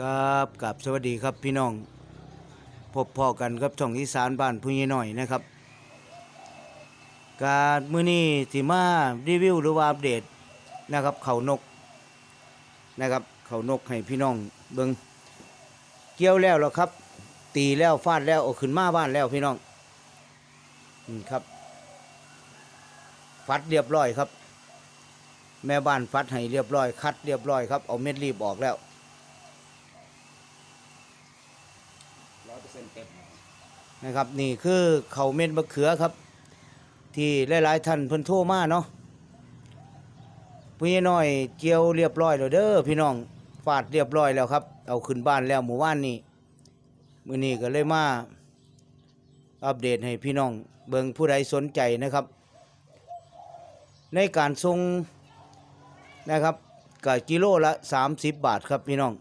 ครับกับสวัสดีครับพี่น้อง พบพ่อกันกับช่องอีสานบ้านผู้ใหญ่หน่อยนะครับ การมื้อนี้สิมารีวิวหรือว่าอัปเดตนะครับเขานกนะครับเขานกให้พี่น้องเบิงเกี่ยวแล้วแล้วครับ ตีแล้วฟาดแล้วเอาขึ้นมาบ้านแล้วพี่น้องนี่ครับ ฟัดเรียบร้อยครับ แม่บ้านฟัดให้เรียบร้อย คัดเรียบร้อยครับเอาเม็ดรีบออกแล้ว ร้อยเปอร์เซ็นต์เต็มนะครับนี่คือเขาเม็ดมะเขือครับ ที่หลายๆท่านเพิ่นโทรมาเนาะพี่น้อยเกี่ยวเรียบร้อยแล้วเด้อพี่น้องฟาดเรียบร้อยแล้วครับ เอาขึ้นบ้านแล้วหมู่บ้านนี้มื้อนี้ก็เลยมาอัปเดตให้พี่น้องเบิ่งผู้ใดสนใจนะครับ ในการส่งนะครับก็กิโลละ 30 บาทครับพี่น้อง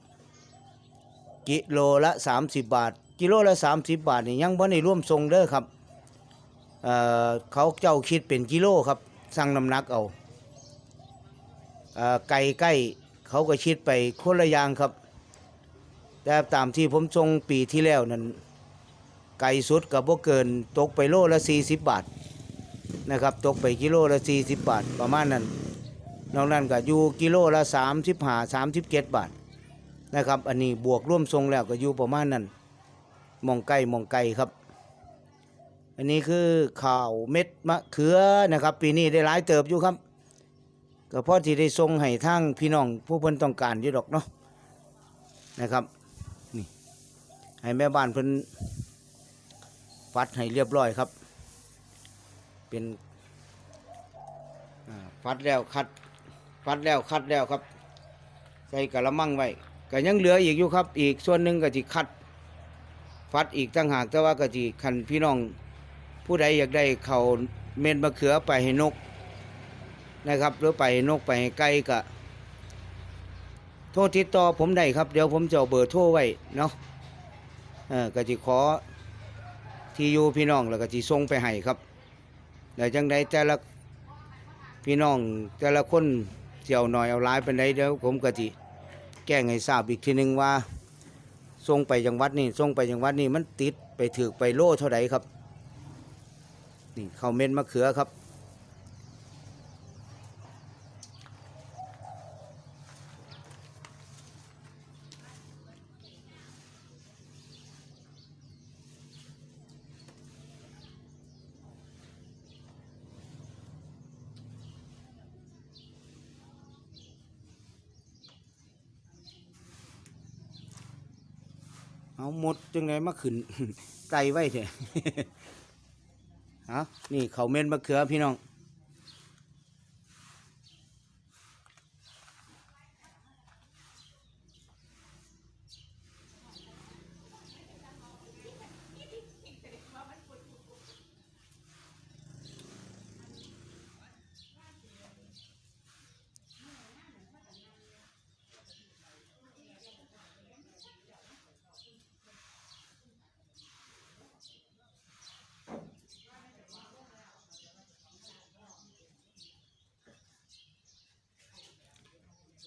กิโลละ 30 บาท กิโลละ30บาทนี่ยังบ่ได้ร่วมทรงเด้อครับเอ่อเขาเจ้าคิดเป็นกิโลครับสั่งน้ำหนักเอาเอ่อไก่ใกล้เขาก็คิดไปคนละอย่างครับ แต่ตามที่ผมทรงปีที่แล้วนั้นไก่สุดกับบ่เกินตกไปโลละ40บาทนะครับตกไปกิโลละ40บาทประมาณนั้นนอกนั้นก็อยู่กิโลละ35 37บาทนะครับ อันนี้บวกร่วมทรงแล้วก็อยู่ประมาณนั้น มองไก่มองไก่ครับ อันนี้คือข่าวเม็ดมะเขือนะครับ ปีนี้ได้หลายเติบอยู่ครับก็พอที่ได้ทรงให้ทางพี่น้องผู้เพิ่นต้องการอยู่ดอกเนาะนะครับนี่ให้แม่บ้านเพิ่นฟัดให้เรียบร้อยครับ เป็นฟัดแล้วคัดฟัดแล้วคัดแล้วครับ ใส่กะละมังไว้ก็ยังเหลืออีกอยู่ครับ อีกส่วนหนึ่งก็จิคัด ฟัดอีกตั้งหากแต่ว่าก็จิคันพี่น้องผู้ใดอยากได้เขาเม็ดมะเขือไปให้นกนะครับ หรือไปให้นกไปให้ไก่ก็โทรติดต่อผมได้ครับ เดี๋ยวผมจะเบอร์โทรไว้เนาะเออก็จิขอที่อยู่พี่น้องแล้วก็จิส่งไปให้ครับแล้วจังใดแต่ละพี่น้องแต่ละคนเจียวหน่อยเอาหลายเป็นไดเดี๋ยวผมก็จิแจ้งให้ทราบอีกทีหนึงว่า ส่งไปจังหวัดนี่ส่งไปจังหวัดนี่มันติดไปถือไปโล่เท่าไหร่ครับ นี่ข้าวเม็ดมะเขือครับ เอาหมดจังไงมาขึ้นไกลไว้เถอะเอานี่เขาเม็ดมะเขือพี่น้อง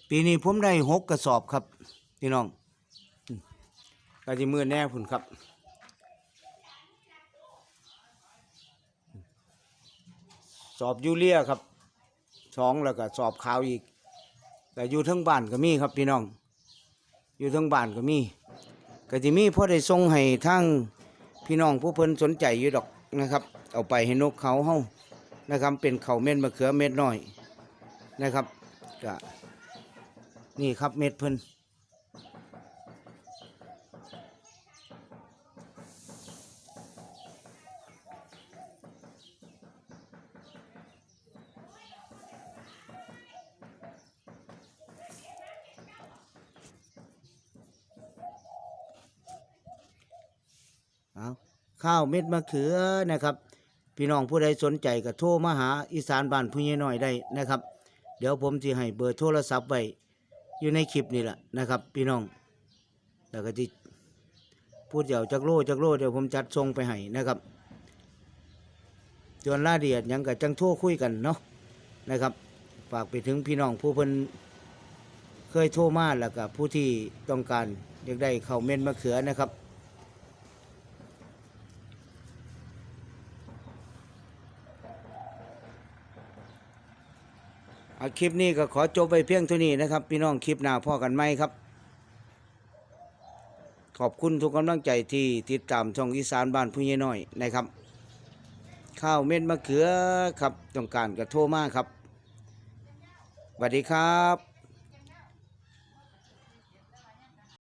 ปีนี้ผมได้หกกระสอบครับพี่น้องก็จะมือแน่พุ่นครับ สอบยูเรียครับสองแล้วก็สอบขาวอีก แต่อยู่ทั้งบ้านก็มีครับพี่น้อง อยู่ทั้งบ้านก็มีก็จะมีพ่อได้ส่งให้ทั้งพี่น้องผู้เพิ่นสนใจอยู่ดอกนะครับ เอาไปให้นกเขาเฮานะครับ เป็นเขาเม็ดมะเขือเม็ดน้อยนะครับก็ นี่ครับเม็ดเพิ่นเอาข้าวเม็ดมะเขือนะครับ พี่น้องผู้ใดสนใจก็โทรมาหาอีสานบ้านผู้ใหญ่น้อยได้นะครับ เดี๋ยวผมจะให้เบอร์โทรศัพท์ไว้ อยู่ในคลิปนี่แหละนะครับ พี่น้องแล้วก็ที่พูดเดี๋ยวจักโลจักโลเดี๋ยวผมจัดทรงไปให้นะครับส่วนราเดียดยังกับจังทั่วคุยกันเนาะนะครับ ฝากไปถึงพี่น้องผู้เพิ่นเคยโทรมาแล้วก็ผู้ที่ต้องการอยากได้เข้าเม่นมะเขือนะครับ เอาคลิปนี้ก็ขอจบไปเพียงเท่านี้นะครับ พี่น้องคลิปหน้าพ่อกันไหมครับ ขอบคุณทุกกำลังใจที่ติดตามช่องอีสานบ้านผู้ใหญ่น้อยนะครับ ข้าวเม็ดมะเขือครับต้องการกระโทมาครับสวัสดีครับ